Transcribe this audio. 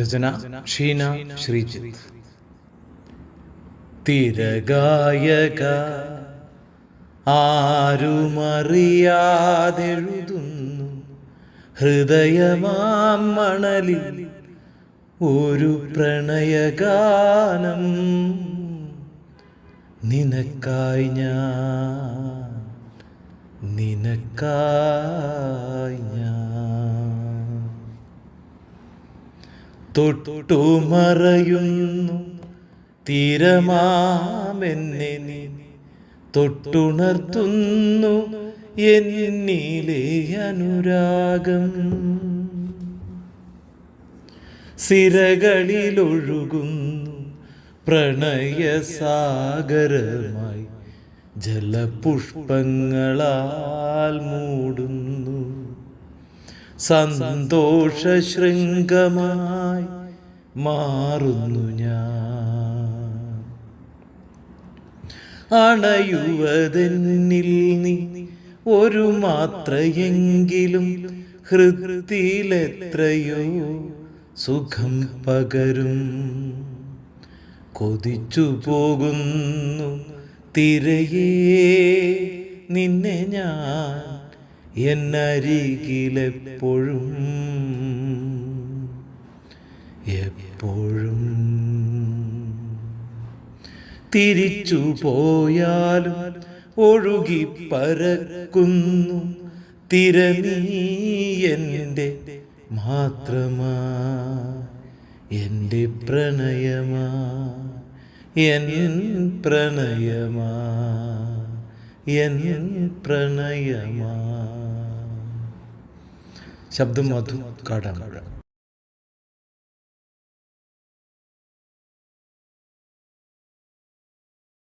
രചന ഷീന ശ്രീജിത്ത്. തിരഗായക ആരുമറിയാതെഴുതുന്നു. ഹൃദയമാം മണലിൽ ഒരു പ്രണയഗാനം. നിനക്കായി ഞാൻ നിനക്കായി തൊട്ടുമറയുന്നു. തീരമാമെന്നെ നീ തൊട്ടുണർത്തുന്നു. എന്നിലെ അനുരാഗം. സിരകളിലൊഴുകുന്നു. പ്രണയസാഗരമായി ജലപുഷ്പങ്ങളാൽ മൂടുന്നു. സന്തോഷ ശൃംഗമായി മാറുന്നു ഞാൻ. അണയുവതെന്നിൽ നീ ഒരു മാത്രയെങ്കിലും ഹൃത്തിലെത്രയോ സുഖം പകരും. കൊതിച്ചു പോകുന്നു തിരയേ നിന്നെ ഞാൻ. എന്നരികിലെപ്പോഴും എപ്പോഴും തിരിച്ചു പോയാലും ഒഴുകി പരക്കുന്നു തിരനീ എന്റെ മാത്രമാ എന്റെ പ്രണയമാ എൻ പ്രണയമാ. എൻ പ്രണയമാ. ശബ്ദം മധു കാടാമഴ